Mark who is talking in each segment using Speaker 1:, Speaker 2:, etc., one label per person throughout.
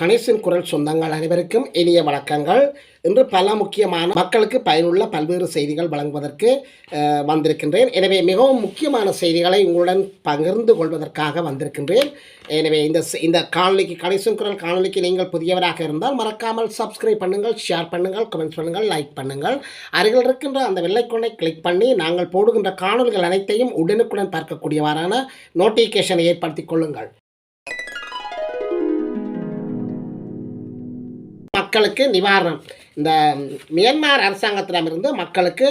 Speaker 1: கணேசன் குரல் சொந்தங்கள் அனைவருக்கும் இனிய வணக்கங்கள். இன்று பல முக்கியமான மக்களுக்கு பயனுள்ள பல்வேறு செய்திகள் வழங்குவதற்கு வந்திருக்கின்றேன். எனவே மிகவும் முக்கியமான செய்திகளை உங்களுடன் பகிர்ந்து கொள்வதற்காக வந்திருக்கின்றேன். எனவே இந்த இந்த காணொலிக்கு கணேசன் குரல் காணொலிக்கு நீங்கள் புதியவராக இருந்தால் மறக்காமல் சப்ஸ்கிரைப் பண்ணுங்கள் ஷேர் பண்ணுங்கள் கமெண்ட் பண்ணுங்கள் லைக் பண்ணுங்கள். அருகில் இருக்கின்ற அந்த வெள்ளைக்கொண்டை கிளிக் பண்ணி நாங்கள் போடுகின்ற காணொலிகள் அனைத்தையும் உடனுக்குடன் பார்க்கக்கூடியவாறான நோட்டிஃபிகேஷனை ஏற்படுத்திக் கொள்ளுங்கள். மக்களுக்கு நிவாரணம். இந்த மியான்மர் அரசாங்கத்திடமிருந்து மக்களுக்கு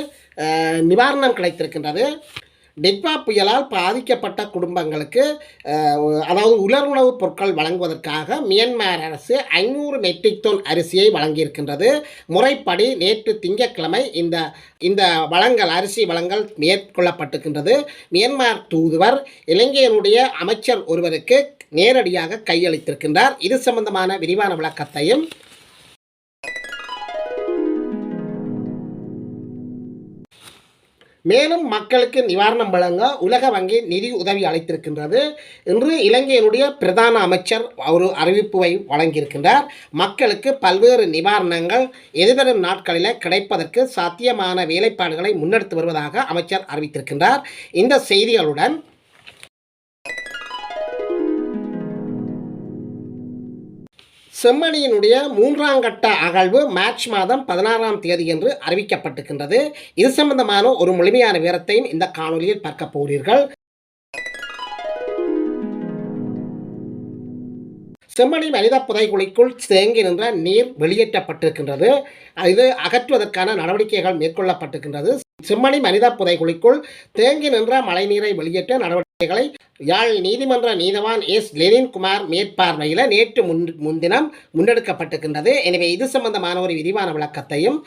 Speaker 1: நிவாரணம் கிடைத்திருக்கின்றது. டெக்வா புயலால் பாதிக்கப்பட்ட குடும்பங்களுக்கு அதாவது உலர் உணவுப் பொருட்கள் வழங்குவதற்காக மியான்மர் அரசு ஐநூறு மெட்ரிக் டன் அரிசியை வழங்கியிருக்கின்றது. முறைப்படி நேற்று திங்கட்கிழமை இந்த இந்த வளங்கள் அரிசி வளங்கள் மேற்கொள்ளப்பட்டிருக்கின்றது. மியான்மர் தூதுவர் இலங்கையினுடைய அமைச்சர் ஒருவருக்கு நேரடியாக கையளித்திருக்கின்றார். இது சம்பந்தமான விரிவான விளக்கத்தையும் மேலும் மக்களுக்கு நிவாரணம் வழங்க உலக வங்கி நிதி உதவி அளித்திருக்கின்றது இன்று இலங்கையினுடைய பிரதான அமைச்சர் ஒரு அறிவிப்புவை வழங்கியிருக்கின்றார். மக்களுக்கு பல்வேறு நிவாரணங்கள் எதிர்வரும் நாட்களில் கிடைப்பதற்கு சாத்தியமான வேலைப்பாடுகளை முன்னெடுத்து வருவதாக அமைச்சர் அறிவித்திருக்கின்றார். இந்த செய்திகளுடன் செம்மணியினுடைய மூன்றாம் கட்ட அகழ்வு மார்ச் மாதம் பதினாறாம் தேதி என்று அறிவிக்கப்பட்டிருக்கின்றது. இது சம்பந்தமான ஒரு முழுமையான விவரத்தையும் இந்த காணொலியில் பார்க்க போகிறீர்கள். செம்மணி மனித புதைக்குழிக்குள் தேங்கி நின்ற நீர் வெளியேற்றப்பட்டிருக்கின்றது. இது அகற்றுவதற்கான நடவடிக்கைகள் மேற்கொள்ளப்பட்டிருக்கின்றது. செம்மணி மனித புதைக்குழிக்குள் தேங்கி நின்ற மழைநீரை வெளியேற்ற நடவடிக்கை நடவடிக்கைகளை யாழ் நீதிமன்ற நீதவான் எஸ் லெனின்குமார் மேற்பார்வையில் நேற்று முன் முன்தினம் முன்னெடுக்கப்பட்டிருக்கின்றது. எனவே இது சம்பந்தமான ஒரு விரிவான விளக்கத்தையும்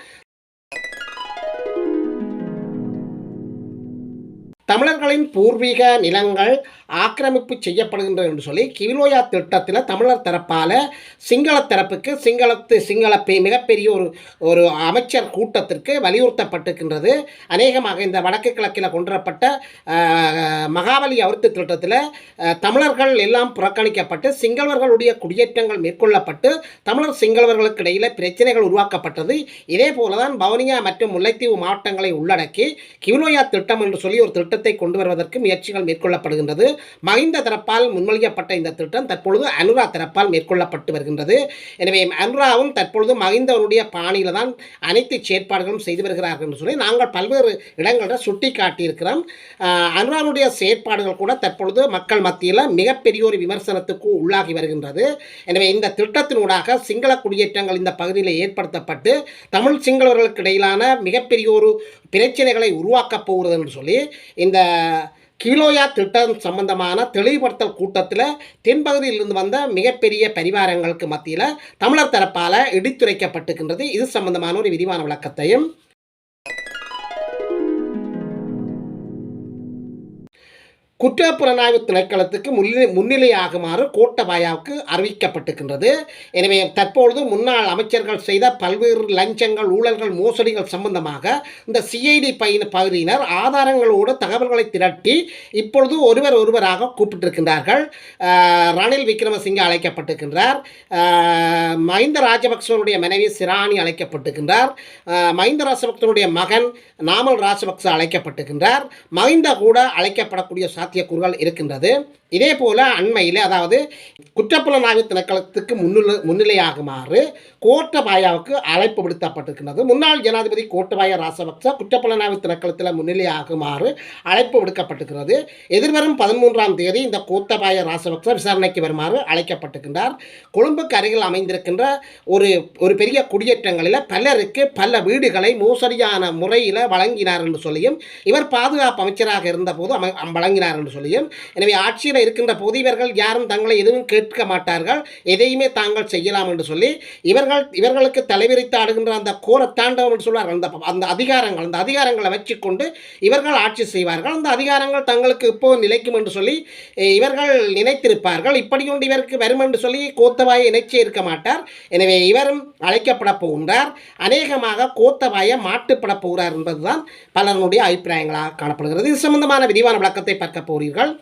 Speaker 1: தமிழர்களின் பூர்வீக நிலங்கள் ஆக்கிரமிப்பு செய்யப்படுகின்றது என்று சொல்லி கிவிலோயா திட்டத்தில் தமிழர் தரப்பால் சிங்கள தரப்புக்கு சிங்களத்து சிங்கள மிகப்பெரிய ஒரு ஒரு அமைச்சர் கூட்டத்திற்கு வலியுறுத்தப்பட்டிருக்கின்றது. அநேகமாக இந்த வடக்கு கிழக்கில் கொண்டுவரப்பட்ட மகாபலி அவிர்த்து திட்டத்தில் தமிழர்கள் எல்லாம் புறக்கணிக்கப்பட்டு சிங்களவர்களுடைய குடியேற்றங்கள் மேற்கொள்ளப்பட்டு தமிழர் சிங்களவர்களுக்கு இடையில் பிரச்சனைகள் உருவாக்கப்பட்டது. இதே போல தான் பவனியா மற்றும் முல்லைத்தீவு மாவட்டங்களை உள்ளடக்கி கிவிலோயா திட்டம் என்று சொல்லி ஒரு திட்டத்தை கொண்டு வருவதற்கு முயற்சிகள் மேற்கொள்ளப்படுகின்றது. மஹிந்த தரப்பால் முன்மொழியப்பட்ட இந்த திட்டம் தற்பொழுது அனுரா தரப்பால் மேற்கொள்ளப்பட்டு வருகின்றது. எனவே அனுராவும் தற்பொழுது மஹிந்தவனுடைய பாணியில் தான் அனைத்து செயற்பாடுகளும் செய்து வருகிறார்கள் என்று சொல்லி நாங்கள் பல்வேறு இடங்களில் சுட்டி காட்டியிருக்கிறோம் அனுராவுடைய செயற்பாடுகள் கூட தற்பொழுது மக்கள் மத்தியில் மிகப்பெரிய ஒரு விமர்சனத்துக்கு உள்ளாகி வருகின்றது. எனவே இந்த திட்டத்தினூடாக சிங்கள குடியேற்றங்கள் இந்த பகுதியில் ஏற்படுத்தப்பட்டு தமிழ் சிங்களவர்களுக்கு இடையிலான மிகப்பெரிய ஒரு பிரச்சனைகளை உருவாக்கப் போகிறது என்று சொல்லி இந்த கிலோயா திட்டம் சம்பந்தமான தெளிவுபடுத்தல் கூட்டத்தில் தென்பகுதியிலிருந்து வந்த மிகப்பெரிய பரிவாரங்களுக்கு மத்தியில் தமிழர் தரப்பால் இடித்துரைக்கப்பட்டுக்கின்றது இது சம்பந்தமான ஒரு விரிவான விளக்கத்தையும் குற்றப்புலனாய்வு திணைக்களத்துக்கு முன்னிலை முன்னிலையாகுமாறு கோட்டபாயாவுக்கு அறிவிக்கப்பட்டிருக்கின்றது. எனவே தற்பொழுது முன்னாள் அமைச்சர்கள் செய்த பல்வேறு லஞ்சங்கள் ஊழல்கள் மோசடிகள் சம்பந்தமாக இந்த சிஐடி பயின பகுதியினர் ஆதாரங்களோடு தகவல்களை திரட்டி இப்பொழுது ஒருவர் ஒருவராக கூப்பிட்டிருக்கின்றார்கள். ரணில் விக்ரமசிங்க அழைக்கப்பட்டிருக்கின்றார். மஹிந்த ராஜபக்சனுடைய மனைவி சிராணி அழைக்கப்பட்டிருக்கின்றார். மஹிந்த ராஜபக்சனுடைய மகன் நாமல் ராஜபக்ச அழைக்கப்பட்டிருக்கின்றார். மஹிந்த கூட அழைக்கப்படக்கூடிய சாத்தியக்கூறுகள் இருக்கின்றது. இதே போல அண்மையில் அதாவது குற்றப்புலனாய்வு திணைக்களத்துக்கு முன்னிலை முன்னிலையாகுமாறு கோட்டபாயாவுக்கு அழைப்பு விடுக்கப்பட்டிருக்கின்றது முன்னாள் ஜனாதிபதி கோட்டபாய ராசபக்ச குற்றப்புலனாய்வு திணைக்களத்தில் முன்னிலையாகுமாறு அழைப்பு விடுக்கப்பட்டிருக்கிறது. எதிர்வரும் பதிமூன்றாம் தேதி இந்த கோத்தபாய ராசபக்ச விசாரணைக்கு வருமாறு அழைக்கப்பட்டிருக்கின்றார். கொழும்புக்கு அருகில் அமைந்திருக்கின்ற ஒரு ஒரு பெரிய குடியேற்றங்களில் பலருக்கு பல வீடுகளை மோசடியான முறையில் வழங்கினார் என்று சொல்லியும் இவர் பாதுகாப்பு அமைச்சராக இருந்தபோது அமை வழங்கினார் என்று சொல்லியும் எனவே ஆட்சியில் இருக்கின்ற போது இவர்கள் யாரும் தங்களை எதுவும் கேட்க மாட்டார்கள். எதையுமே தாங்கள் செய்யலாம் என்று சொல்லி இவர்கள் இவர்களுக்கு தலைவிரித்து ஆடுகின்ற அந்த கோர தாண்டவம் என்று சொல்வார்கள். அந்த அந்த அதிகாரங்கள் அந்த அதிகாரங்களை வச்சுக்கொண்டு இவர்கள் ஆட்சி செய்வார்கள். அந்த அதிகாரங்கள் தங்களுக்கு இப்போ நிலைக்கும் என்று சொல்லி இவர்கள் நினைத்திருப்பார்கள். இப்படி கொண்டு இவருக்கு வரும் என்று சொல்லி கோத்தபாயை இணைச்சே இருக்க மாட்டார். எனவே இவரும் அழைக்கப்பட போகின்றார். அநேகமாக கோத்தபாயை மாட்டுப்பட போகிறார் என்பதுதான் பலருடைய அபிப்பிராயங்களாக காணப்படுகிறது. இது சம்பந்தமான விரிவான விளக்கத்தை பார்க்க போகிறீர்கள்.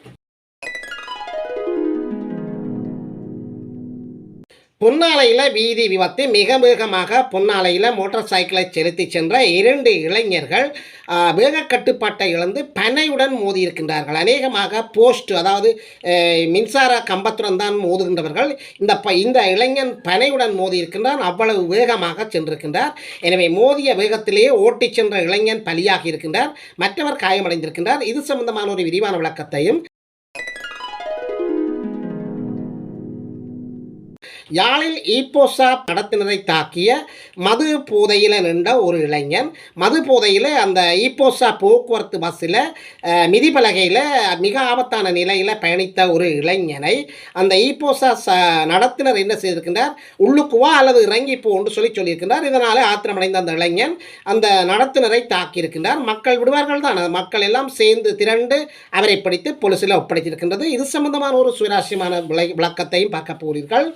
Speaker 1: பொன்னாலையில் வீதி விபத்து மிக வேகமாக பொன்னாலையில் மோட்டார் சைக்கிளை செலுத்தி சென்ற இரண்டு இளைஞர்கள் வேக கட்டுப்பாட்டை இழந்து பனையுடன் மோதி இருக்கின்றார்கள் அநேகமாக போஸ்ட் அதாவது மின்சார கம்பத்துடன் தான் மோதுகின்றவர்கள். இந்த ப இந்த இளைஞன் பனையுடன் மோதி இருக்கின்றான் அவ்வளவு வேகமாக சென்றிருக்கின்றார். எனவே மோதிய வேகத்திலேயே ஓட்டிச் சென்ற இளைஞன் பலியாகி இருக்கின்றார் மற்றவர் காயமடைந்திருக்கின்றார். இது சம்பந்தமான ஒரு விரிவான விளக்கத்தையும் யாழில் ஈப்போசா படத்தினரை தாக்கிய மது போதையில் நின்ற ஒரு இளைஞன். மது போதையில் அந்த ஈப்போசா போக்குவரத்து பஸ்ஸில் மிதிப்பலகையில் மிக ஆபத்தான நிலையில் பயணித்த ஒரு இளைஞனை அந்த ஈப்போசா ச நடத்தினர் என்ன செய்திருக்கின்றார்? உள்ளுக்குவா அல்லது இறங்கி போன்னு சொல்லி சொல்லியிருக்கின்றார். இதனால் ஆத்திரமடைந்த அந்த இளைஞன் அந்த நடத்துனரை தாக்கியிருக்கின்றார். மக்கள் விடுவார்கள் தான். மக்கள் எல்லாம் சேர்ந்து திரண்டு அவரை பிடித்து பொலிசில் ஒப்படைத்திருக்கின்றது. இது சம்பந்தமான ஒரு சுயராசியமான விளக்கத்தையும் பார்க்க போகிறீர்கள்.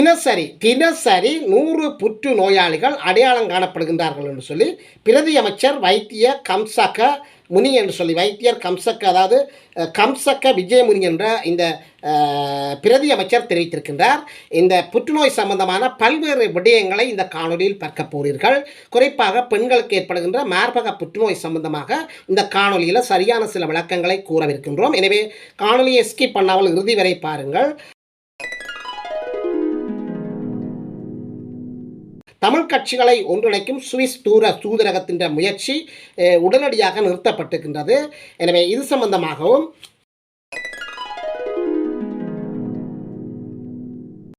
Speaker 1: தினசரி தினசரி நூறு புற்று நோயாளிகள் அடையாளம் காணப்படுகின்றார்கள் என்று சொல்லி பிரதி அமைச்சர் வைத்திய கம்சக்க முனி என்று சொல்லி வைத்தியர் கம்சக்க அதாவது கம்சக்க விஜயமுனி என்ற இந்த பிரதி அமைச்சர் தெரிவித்திருக்கின்றார். இந்த புற்றுநோய் சம்பந்தமான பல்வேறு விடயங்களை இந்த காணொலியில் பார்க்க போகிறீர்கள். குறிப்பாக பெண்களுக்கு ஏற்படுகின்ற மார்பக புற்றுநோய் சம்பந்தமாக இந்த காணொலியில் சரியான சில விளக்கங்களை கூறவிருக்கின்றோம். எனவே காணொலியை ஸ்கிப் பண்ணாமல் இறுதி வரை பாருங்கள். தமிழ் கட்சிகளை ஒன்றிணைக்கும் சுவிஸ் தூர தூதரகத்தின் முயற்சி உடனடியாக நிறுத்தப்பட்டிருக்கின்றது. எனவே இது சம்பந்தமாகவும்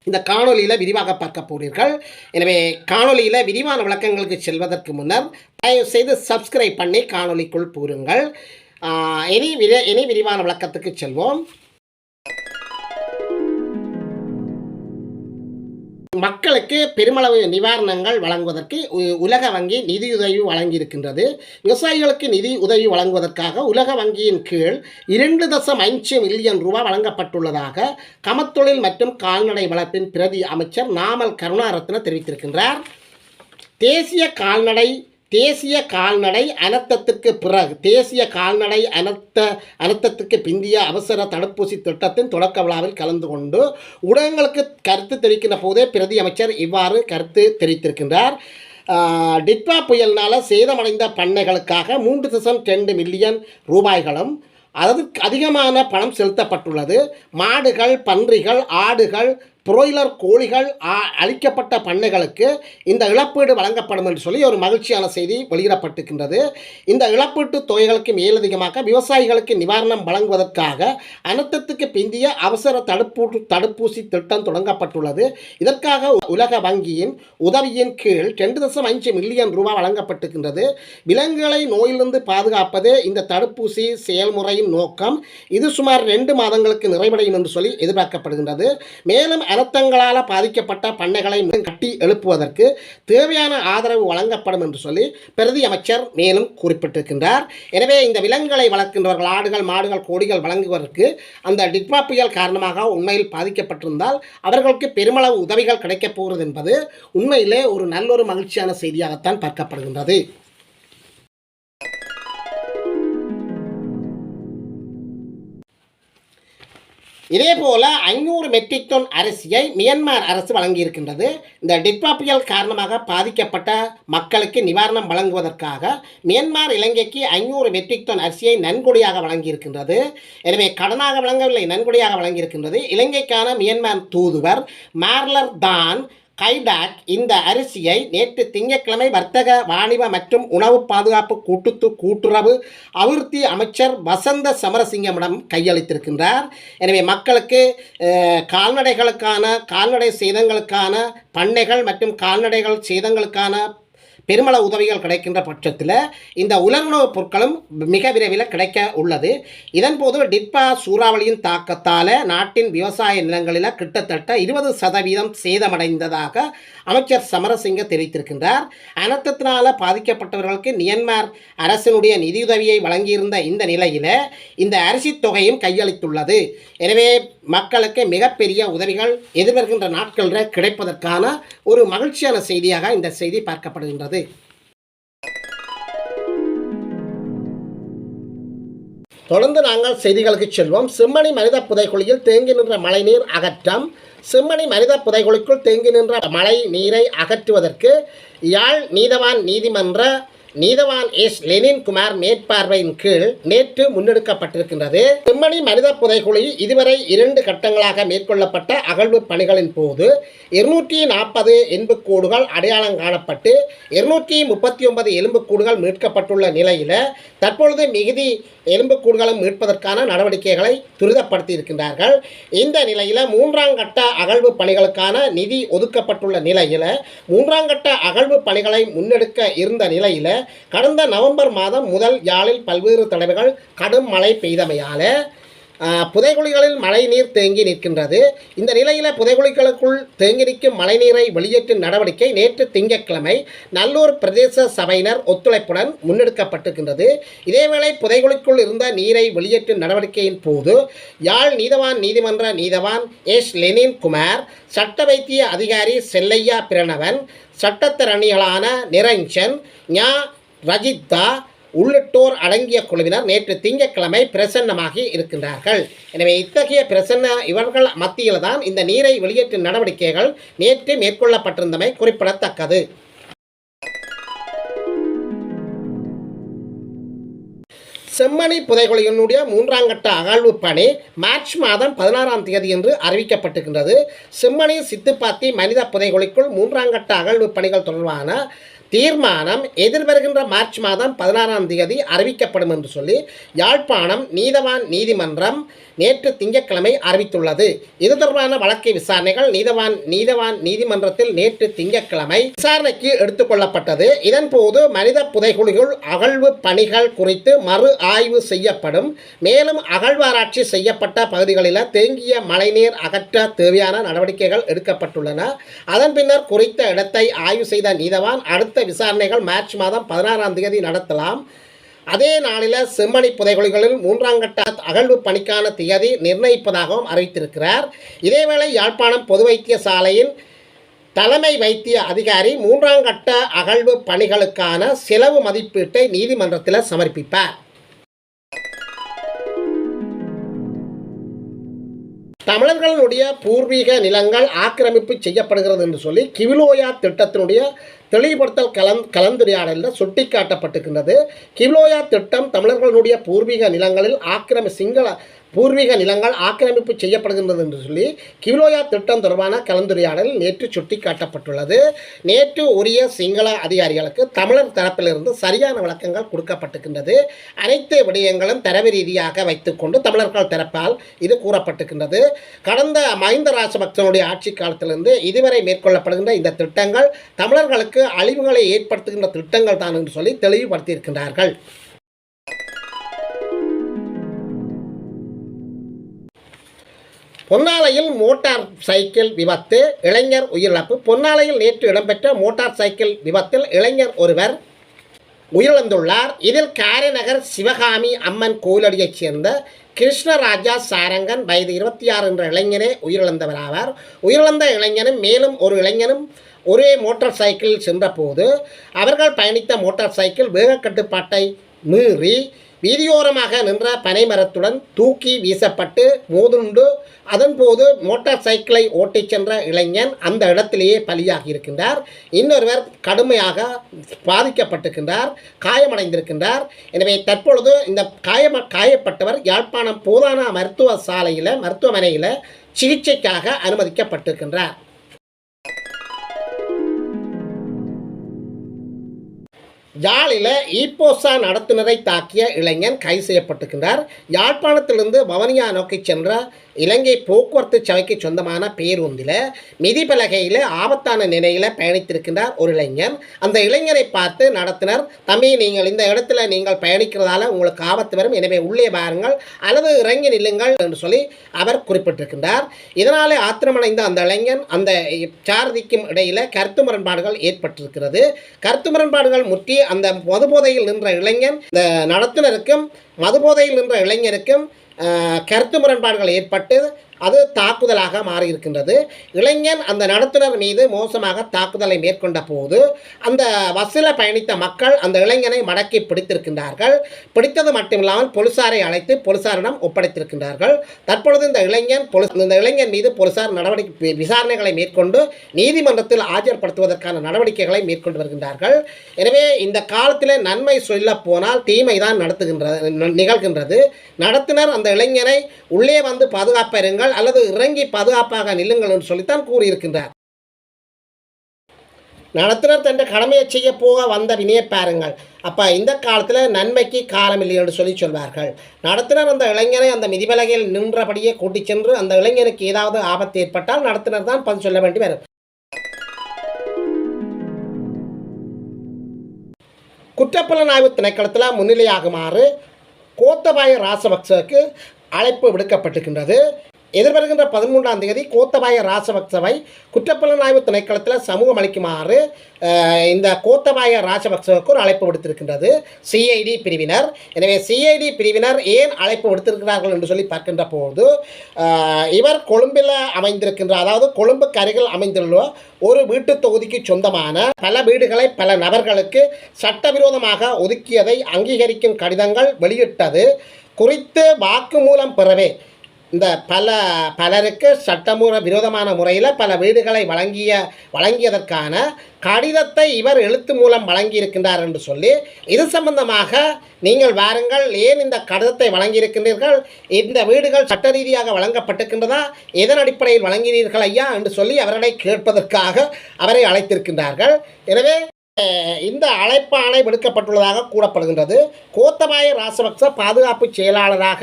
Speaker 1: இந்த காணொலியில் விரிவாக பார்க்க போகிறீர்கள். எனவே காணொலியில் விரிவான விளக்கங்களுக்கு செல்வதற்கு முன்னர் தயவு செய்து சப்ஸ்கிரைப் பண்ணி காணொலிக்குள் கூறுங்கள். இனி விரி இனி விரிவான விளக்கத்துக்கு செல்வோம். மக்களுக்கு பெருமளவு நிவாரணங்கள் வழங்குவதற்கு உ- உலக வங்கி நிதியுதவி வழங்கியிருக்கின்றது. விவசாயிகளுக்கு நிதி உதவி வழங்குவதற்காக உலக வங்கியின் கீழ் இரண்டு தசம் ஐந்து மில்லியன் ரூபாய் வழங்கப்பட்டுள்ளதாக கமத்தொழில் மற்றும் கால்நடை வளர்ப்பின் பிரதி அமைச்சர் நாமல் கருணாரத்ன தெரிவித்திருக்கின்றார். தேசிய கால்நடை தேசிய கால்நடை அனர்த்தத்திற்கு பிறகு தேசிய கால்நடை அனர்த்த அனர்த்தத்திற்கு பிந்திய அவசர தடுப்பூசி திட்டத்தின் தொடக்க விழாவில் கலந்து கொண்டு ஊடகங்களுக்கு கருத்து தெரிவிக்கின்ற போதே பிரதி அமைச்சர் இவ்வாறு கருத்து தெரிவித்திருக்கின்றார். டிட்பா டிட்வா புயலினால் சேதமடைந்த பண்ணைகளுக்காக மூன்று தசம் ரெண்டு மில்லியன் ரூபாய்களும் அதற்கு அதிகமான பணம் செலுத்தப்பட்டுள்ளது. மாடுகள் பன்றிகள் ஆடுகள் புரோயிலர் கோழிகள் அழிக்கப்பட்ட பண்ணைகளுக்கு இந்த இழப்பீடு வழங்கப்படும் என்று சொல்லி ஒரு மகிழ்ச்சியான செய்தி வெளியிடப்பட்டிருக்கின்றது. இந்த இழப்பீட்டு தொகைகளுக்கு மேலதிகமாக விவசாயிகளுக்கு நிவாரணம் வழங்குவதற்காக அனர்த்தத்துக்கு பிந்திய அவசர தடுப்பூட்டு தடுப்பூசி திட்டம் தொடங்கப்பட்டுள்ளது. இதற்காக உலக வங்கியின் உதவியின் கீழ் ரெண்டு தசம் அஞ்சு மில்லியன் ரூபாய் வழங்கப்பட்டிருக்கின்றது. விலங்குகளை நோயிலிருந்து பாதுகாப்பது இந்த தடுப்பூசி செயல்முறையின் நோக்கம். இது சுமார் ரெண்டு மாதங்களுக்கு நிறைவடையும் என்று சொல்லி எதிர்பார்க்கப்படுகின்றது. மேலும் அனர்த்தங்களால் பாதிக்கப்பட்ட பண்ணைகளை கட்டி எழுப்புவதற்கு தேவையான ஆதரவு வழங்கப்படும் என்று சொல்லி பிரதி அமைச்சர் மேலும் குறிப்பிட்டிருக்கின்றார். எனவே இந்த விலங்குகளை வளர்க்கின்றவர்கள் ஆடுகள் மாடுகள் கோடிகள் வழங்குவதற்கு அந்த டிக்மா புயல் காரணமாக உண்மையில் பாதிக்கப்பட்டிருந்தால் அவர்களுக்கு பெருமளவு உதவிகள் கிடைக்கப் போகிறது என்பது உண்மையிலே ஒரு நல்லொரு மகிழ்ச்சியான செய்தியாகத்தான் பார்க்கப்படுகின்றது. இதேபோல ஐநூறு மெட்ரிக் டன் அரிசியை மியன்மார் அரசு வழங்கியிருக்கின்றது. இந்த டிட்வா புயல் காரணமாக பாதிக்கப்பட்ட மக்களுக்கு நிவாரணம் வழங்குவதற்காக மியன்மார் இலங்கைக்கு ஐநூறு மெட்ரிக் டன் அரிசியை நன்கொடையாக வழங்கியிருக்கின்றது. எனவே கடனாக வழங்கவில்லை நன்கொடையாக வழங்கியிருக்கின்றது. இலங்கைக்கான மியன்மார் தூதுவர் மார்லர் தான் கைடாக் இந்த அரிசியை நேற்று திங்கட்கிழமை வர்த்தக வாணிப மற்றும் உணவு பாதுகாப்பு கூட்டுத்து கூட்டுறவு அபிவிருத்தி அமைச்சர் வசந்த சமரசிங்கமிடம் கையளித்திருக்கின்றார். எனவே மக்களுக்கு கால்நடைகளுக்கான கால்நடை சேதங்களுக்கான பண்ணைகள் மற்றும் கால்நடைகள் சேதங்களுக்கான பெருமள உதவிகள் கிடைக்கின்ற பட்சத்தில் இந்த உலர்ணவுப் பொருட்களும் மிக விரைவில் கிடைக்க உள்ளது. இதன்போது டிட்பா சூறாவளியின் தாக்கத்தால் நாட்டின் விவசாய நிலங்களில் கிட்டத்தட்ட இருபது சதவீதம் சேதமடைந்ததாக அமைச்சர் சமரசிங்க தெரிவித்திருக்கின்றார். அனர்த்தத்தினால் பாதிக்கப்பட்டவர்களுக்கு மியன்மார் அரசினுடைய நிதியுதவியை வழங்கியிருந்த இந்த நிலையில் இந்த அரிசி தொகையும் கையளித்துள்ளது. எனவே மக்களுக்கு மிகப்பெரிய உதவிகள் எதிர்வருகின்ற நாட்களில் கிடைப்பதற்கான ஒரு மகிழ்ச்சியான செய்தியாக இந்த செய்தி பார்க்கப்படுகின்றது. தொடர்ந்து நாங்கள் செய்திகளுக்கு செல்வோம். செம்மணி மனித புதைக்குழியில் தேங்கி நின்ற மழைநீர் அகற்றம். செம்மணி மனித புதைக்குழிக்குள் தேங்கி நின்ற மழை நீரை அகற்றுவதற்கு யாழ் நீதவான் நீதிமன்ற நீதவான் எஸ் லெனின் குமார் மேற்பார்வையின் கீழ் நேற்று முன்னெடுக்கப்பட்டிருக்கின்றது. செம்மணி மனித புதைகுழி இதுவரை இரண்டு கட்டங்களாக மேற்கொள்ளப்பட்ட அகழ்வு பணிகளின் போது இருநூற்றி நாற்பது எலும்புக்கூடுகள் அடையாளம் காணப்பட்டு இருநூற்றி முப்பத்தி ஒன்பது எலும்புக்கூடுகள் மீட்கப்பட்டுள்ள நிலையில் தற்பொழுது மிகுதி எலும்புக்கூடுகளும் மீட்பதற்கான நடவடிக்கைகளை துரிதப்படுத்தி இருக்கின்றார்கள் இந்த நிலையில் மூன்றாம் கட்ட அகழ்வு பணிகளுக்கான நிதி ஒதுக்கப்பட்டுள்ள நிலையில் மூன்றாம் கட்ட அகழ்வு பணிகளை முன்னெடுக்க இருந்த நிலையில் கடந்த நவம்பர் மாதம் முதல் யாழில் பல்வேறு தடவைகள் கடும் மழை பெய்தமையால் புதைகுழிகளில் மழை மழைநீர் தேங்கி நிற்கின்றது. இந்த நிலையில் புதைகுழிகளுக்குள் தேங்கி நிற்கும் மழைநீரை வெளியேற்றும் நடவடிக்கை நேற்று திங்கட்கிழமை நல்லூர் பிரதேச சபையினர் ஒத்துழைப்புடன் முன்னெடுக்கப்பட்டிருக்கின்றது. இதேவேளை புதைகுழிக்குள் இருந்த நீரை வெளியேற்றும் நடவடிக்கையின் போது யாழ் நீதவான் நீதிமன்ற நீதவான் எஸ். லெனின் குமார் சட்ட வைத்திய அதிகாரி செல்லையா பிரணவன் சட்டத்திறணிகளான நிரஞ்சன் ஞா ரஜித்தா உள்ளிட்டோர் அடங்கிய குழுவினர் நேற்று திங்கட்கிழமை பிரசன்னமாகி இருக்கின்றார்கள். எனவே இத்தகைய பிரசன்ன இவர்கள் மத்தியில் தான் இந்த நீரை வெளியேற்றும் நடவடிக்கைகள் நேற்று மேற்கொள்ளப்பட்டிருந்தமை குறிப்பிடத்தக்கது. செம்மணி புதைகுழியினுடைய மூன்றாம் கட்ட அகழ்வு பணி மார்ச் மாதம் பதினாறாம் தேதி என்று அறிவிக்கப்பட்டிருக்கின்றது. செம்மணி சித்துப்பாத்தி மனித புதைகுழிக்குள் மூன்றாம் கட்ட அகழ்வு பணிகள் தொடர்பான தீர்மானம் எதிர்வருகின்ற மார்ச் மாதம் பதினாறாம் தேதி அறிவிக்கப்படும் என்று சொல்லி யாழ்ப்பாணம் நீதவான் நீதிமன்றம் நேற்று திங்கட்கிழமை அறிவித்துள்ளது. இது தொடர்பான வழக்கு விசாரணைகள் நீதவான் நீதவான் நீதிமன்றத்தில் நேற்று திங்கட்கிழமை விசாரணைக்கு எடுத்துக்கொள்ளப்பட்டது இதன்போது மனித புதைகுழிகள் அகழ்வு பணிகள் குறித்து மறு ஆய்வு செய்யப்படும். மேலும் அகழ்வாராய்ச்சி செய்யப்பட்ட பகுதிகளில் தேங்கிய மழைநீர் அகற்ற தேவையான நடவடிக்கைகள் எடுக்கப்பட்டுள்ளன. அதன் பின்னர் குறித்த இடத்தை ஆய்வு செய்த நீதவான் அடுத்த விசாரணைகள் மார்ச் மாதம் பதினாறாம் தேதி நடத்தலாம். அதே நாளில் செம்மணி புதைகுழிகளில் மூன்றாம் கட்ட அகழ்வு பணிக்கான திகதி நிர்ணயிப்பதாகவும் அறிவித்திருக்கிறார். இதேவேளை யாழ்ப்பாணம் பொது வைத்தியசாலையின் தலைமை வைத்திய அதிகாரி மூன்றாம் கட்ட அகழ்வு பணிகளுக்கான செலவு மதிப்பீட்டை நீதிமன்றத்தில் சமர்ப்பிப்பார். தமிழர்களுடைய பூர்வீக நிலங்கள் ஆக்கிரமிப்பு செய்யப்படுகிறது என்று சொல்லி கிவிலோயா திட்டத்தினுடைய தெளிவுபடுத்தல் கலந் கலந்துரையாடலில் சுட்டிக்காட்டப்பட்டிருக்கின்றது. கிவ்லோயா திட்டம் தமிழர்களுடைய பூர்வீக நிலங்களில் ஆக்கிரமி சிங்கள பூர்வீக நிலங்கள் ஆக்கிரமிப்பு செய்யப்படுகின்றது என்று சொல்லி கிவ்லோயா திட்டம் தொடர்பான கலந்துரையாடல் நேற்று சுட்டிக்காட்டப்பட்டுள்ளது. நேற்று உரிய சிங்கள அதிகாரிகளுக்கு தமிழர் தரப்பிலிருந்து சரியான விளக்கங்கள் கொடுக்கப்பட்டிருக்கின்றது. அனைத்து விடயங்களும் தரவு ரீதியாக வைத்துக்கொண்டு தமிழர்கள் தரப்பால் இது கூறப்பட்டிருக்கின்றது. கடந்த மஹிந்த ராஜபக்சனுடைய ஆட்சி காலத்திலிருந்து இதுவரை மேற்கொள்ளப்படுகின்ற இந்த திட்டங்கள் தமிழர்களுக்கு அழிவுகளை ஏற்படுத்துகின்ற திட்டங்கள் தான் என்று சொல்லி தெளிவுபடுத்தியிருக்கின்றார்கள். பொன்னாலையில் மோட்டார் சைக்கிள் விபத்து இளைஞர் உயிரிழப்பு. பொன்னாலையில் நேற்று இடம்பெற்ற மோட்டார் சைக்கிள் விபத்தில் இளைஞர் ஒருவர் உயிரிழந்துள்ளார். இதில் காரைநகர் சிவகாமி அம்மன் கோயிலடியைச் சேர்ந்த கிருஷ்ணராஜா சாரங்கன் வயது இருபத்தி ஆறு என்ற இளைஞனே உயிரிழந்தவராவார். உயிரிழந்த இளைஞனும் மேலும் ஒரு இளைஞனும் ஒரே மோட்டார் சைக்கிளில் சென்றபோது அவர்கள் பயணித்த மோட்டார் சைக்கிள் வேகக்கட்டுப்பாட்டை மீறி வீதியோரமாக நின்ற பனைமரத்துடன் தூக்கி வீசப்பட்டு மோதுண்டு. அதன்போது மோட்டார் சைக்கிளை ஓட்டிச் சென்ற இளைஞன் அந்த இடத்திலேயே பலியாகி இருக்கின்றார். இன்னொருவர் கடுமையாக பாதிக்கப்பட்டிருக்கின்றார் காயமடைந்திருக்கின்றார். எனவே தற்பொழுது இந்த காயம காயப்பட்டவர் யாழ்ப்பாணம் போதானா மருத்துவ சாலையில் மருத்துவமனையில் சிகிச்சைக்காக அனுமதிக்கப்பட்டிருக்கின்றார். யாழில் ஈப்போசா நடத்துனரை தாக்கிய இளைஞன் கைது செய்யப்பட்டிருக்கின்றார். யாழ்ப்பாணத்திலிருந்து வவனியா நோக்கி சென்ற இலங்கை போக்குவரத்து சபைக்கு சொந்தமான பேருந்தில் மிதிப்பலகையில் ஆபத்தான நிலையில் பயணித்திருக்கின்றார் ஒரு இளைஞன். அந்த இளைஞரை பார்த்து நடத்தினர் தம்பி நீங்கள் இந்த இடத்துல நீங்கள் பயணிக்கிறதால உங்களுக்கு ஆபத்து வரும். எனவே உள்ளே பாருங்கள் அல்லது இறங்கி நில்லுங்கள் என்று சொல்லி அவர் குறிப்பிட்டிருக்கின்றார். இதனாலே ஆத்திரமடைந்த அந்த இளைஞன் அந்த சாரதிக்கும் இடையில் கருத்து முரண்பாடுகள் ஏற்பட்டிருக்கிறது. கருத்து முரண்பாடுகள் முற்றி அந்த மதுபோதையில் நின்ற இளைஞன் இந்த நடத்துனருக்கும் மதுபோதையில் நின்ற இளைஞருக்கும் கருத்து முரண்பாடுகள் ஏற்பட்டு அது தாக்குதலாக மாறியிருக்கின்றது. இளைஞன் அந்த நடத்துனர் மீது மோசமாக தாக்குதலை மேற்கொண்ட போது அந்த பஸ்ஸில் பயணித்த மக்கள் அந்த இளைஞனை மடக்கி பிடித்திருக்கின்றார்கள். பிடித்தது மட்டுமில்லாமல் போலீசாரை அழைத்து போலீசாரிடம் ஒப்படைத்திருக்கின்றார்கள். தற்பொழுது இந்த இளைஞன் பொலிஸ் இந்த இளைஞன் மீது போலீசார் நடவடிக்கை விசாரணைகளை மேற்கொண்டு நீதிமன்றத்தில் ஆஜர்படுத்துவதற்கான நடவடிக்கைகளை மேற்கொண்டு வருகின்றார்கள். எனவே இந்த காலத்தில் நன்மை சொல்ல போனால் தீமை தான் நடத்துகின்றது நிகழ்கின்றது. நடத்துனர் அந்த இளைஞனை உள்ளே வந்து பாதுகாப்பருங்கள் அல்லது இறங்கி பாதுகாப்பாக நில்லுங்கள் என்று சொல்லித்தான் கூறியிருக்கின்றார். நடத்துனர் தன் கடமையை செய்ய போக வந்த வினையை பாருங்கள். அப்போ இந்த காலத்தில் நன்மைக்கு காலம் இல்லை என்று சொல்லி சொல்வார்கள். நடத்துனர் அந்த இளைஞனை அந்த மிதிவலகையில் நின்றபடியே கூட்டிச் சென்று அந்த இளைஞனுக்கு ஏதாவது ஆபத்து ஏற்பட்டால் நடத்துனர் தான் பதில் சொல்ல வேண்டி வரும். குற்றப்புலனாய்வு திணைக்களத்தில் முன்னிலையாகுமாறு கோத்தபாய ராசபக்சவுக்கு அழைப்பு விடுக்கப்பட்டிருக்கின்றது. எதிர்வருகின்ற பதிமூன்றாம் தேதி கோத்தபாய ராசபக்சவை குற்றப்புலனாய்வு திணைக்களத்தில் சமூகம் அளிக்குமாறு இந்த கோத்தபாய ராஜபக்சவுக்கு ஒரு அழைப்பு விடுத்திருக்கின்றது. சிஐடி பிரிவினர். எனவே சிஐடி பிரிவினர் ஏன் அழைப்பு விடுத்திருக்கிறார்கள் என்று சொல்லி பார்க்கின்ற போது இவர் கொழும்பில் அமைந்திருக்கின்ற அதாவது கொழும்புக்கு அருகில் அமைந்துள்ள ஒரு வீட்டு தொகுதிக்கு சொந்தமான பல வீடுகளை பல நபர்களுக்கு சட்டவிரோதமாக ஒதுக்கியதை அங்கீகரிக்கும் கடிதங்கள் வெளியிட்டது குறித்து வாக்குமூலம் பெறவே இந்த பல பலருக்கு சட்டமுற விரோதமான முறையில் பல வீடுகளை வழங்கிய வழங்கியதற்கான கடிதத்தை இவர் எழுத்து மூலம் வழங்கியிருக்கின்றார் என்று சொல்லி இது சம்பந்தமாக நீங்கள் வாருங்கள் ஏன் இந்த கடிதத்தை வழங்கியிருக்கின்றீர்கள்? இந்த வீடுகள் சட்ட ரீதியாக வழங்கப்பட்டிருக்கின்றதா? எதன் அடிப்படையில் வழங்கினீர்கள் ஐயா? என்று சொல்லி அவர்களை கேட்பதற்காக அவரை அழைத்திருக்கின்றார்கள். எனவே இந்த அழைப்பாணை விடுக்கப்பட்டுள்ளதாக கூறப்படுகின்றது. கோத்தபாய ராசபக்ச பாதுகாப்பு செயலாளராக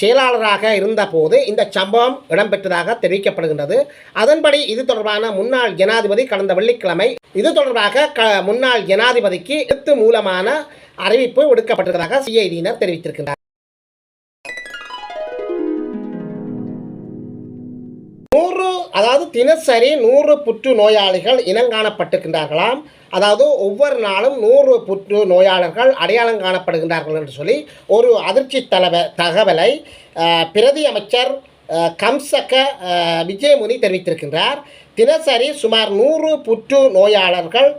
Speaker 1: செயலாளராக இருந்தபோது இந்த சம்பவம் இடம்பெற்றதாக தெரிவிக்கப்படுகின்றது. அதன்படி இது தொடர்பான முன்னாள் ஜனாதிபதி கடந்த வெள்ளிக்கிழமை இது தொடர்பாக க முன்னாள் ஜனாதிபதிக்கு எழுத்து மூலமான அறிவிப்பு விடுக்கப்பட்டிருப்பதாக சிஐடியினர் தெரிவித்திருக்கின்றனர். நூறு அதாவது தினசரி நூறு புற்று நோயாளிகள் இனங்காணப்பட்டிருக்கின்றார்களாம். அதாவது ஒவ்வொரு நாளும் நூறு புற்று நோயாளர்கள் அடையாளம் காணப்படுகின்றார்கள் என்று சொல்லி ஒரு அதிர்ச்சி தலவ தகவலை பிரதி அமைச்சர் கம்சக்க விஜயமுனி தெரிவித்திருக்கின்றார். தினசரி சுமார் நூறு புற்று நோயாளர்கள்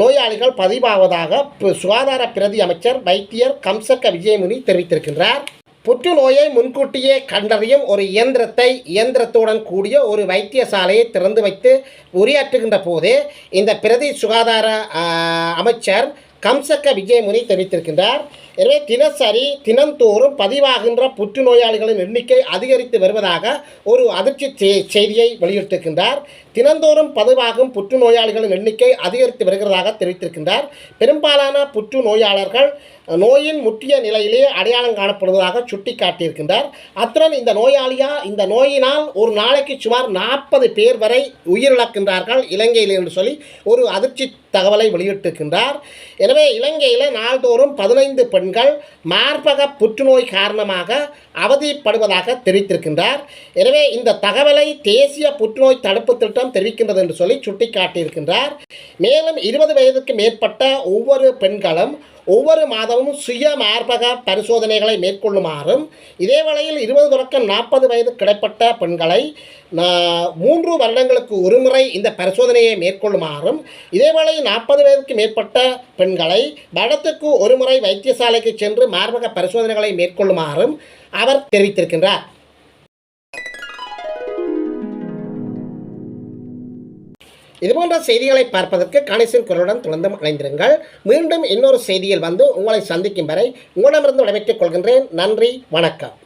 Speaker 1: நோயாளிகள் பதிவாவதாக சுகாதார பிரதி அமைச்சர் வைத்தியர் கம்சக்க விஜயமுனி தெரிவித்திருக்கின்றார். புற்றுநோயை முன்கூட்டியே கண்டறியும் ஒரு இயந்திரத்தை இயந்திரத்துடன் கூடிய ஒரு வைத்தியசாலையை திறந்து வைத்து உரையாற்றுகின்ற போது இந்த பிரதி சுகாதார அமைச்சர் கம்சக்க விஜயமுனி தெரிவித்திருக்கின்றார். எனவே தினசரி தினந்தோறும் பதிவாகின்ற புற்றுநோயாளிகளின் எண்ணிக்கை அதிகரித்து வருவதாக ஒரு அதிர்ச்சி செய்தியை வெளியிட்டிருக்கின்றார். தினந்தோறும் பதிவாகும் புற்றுநோயாளிகளின் எண்ணிக்கை அதிகரித்து வருகிறதாக தெரிவித்திருக்கின்றார். பெரும்பாலான புற்றுநோயாளர்கள் நோயின் முற்றிய நிலையிலே அடையாளம் காணப்படுவதாக சுட்டிக்காட்டியிருக்கின்றார். அத்துடன் இந்த நோயாளியா இந்த நோயினால் ஒரு நாளைக்கு சுமார் நாற்பது பேர் வரை உயிரிழக்கின்றார்கள் இலங்கையில் என்று சொல்லி ஒரு அதிர்ச்சி தகவலை வெளியிட்டிருக்கின்றார். எனவே இலங்கையில் நாள்தோறும் பதினைந்து பெண்கள் மார்பக புற்றுநோய் காரணமாக அவதிப்படுவதாக தெரிவித்திருக்கின்றார். எனவே இந்த தகவலை தேசிய புற்றுநோய் தடுப்பு திட்டம் தெரிவிக்கின்றது என்று சொல்லி சுட்டிக்காட்டியிருக்கின்றார். மேலும் இருபது வயதுக்கு மேற்பட்ட ஒவ்வொரு பெண்களும் ஒவ்வொரு மாதமும் சுய மார்பக பரிசோதனைகளை மேற்கொள்ளுமாறும் இதே வேளையில் இருபது தொடக்கம் நாற்பது வயது கிடைப்பட்ட பெண்களை மூன்று வருடங்களுக்கு ஒருமுறை இந்த பரிசோதனையை மேற்கொள்ளுமாறும் இதேவேளை நாற்பது வயதுக்கு மேற்பட்ட பெண்களை வருடத்துக்கு ஒருமுறை வைத்தியசாலைக்கு சென்று மார்பக பரிசோதனைகளை மேற்கொள்ளுமாறும் அவர் தெரிவித்திருக்கின்றார். இதுபோன்ற செய்திகளை பார்ப்பதற்கு கணேசன் குரலுடன் தொடர்ந்து இணைந்திருங்கள். மீண்டும் இன்னொரு செய்தியில் வந்து உங்களை சந்திக்கும் வரை உங்களிடமிருந்து விடைபெற்றுக் கொள்கின்றேன். நன்றி வணக்கம்.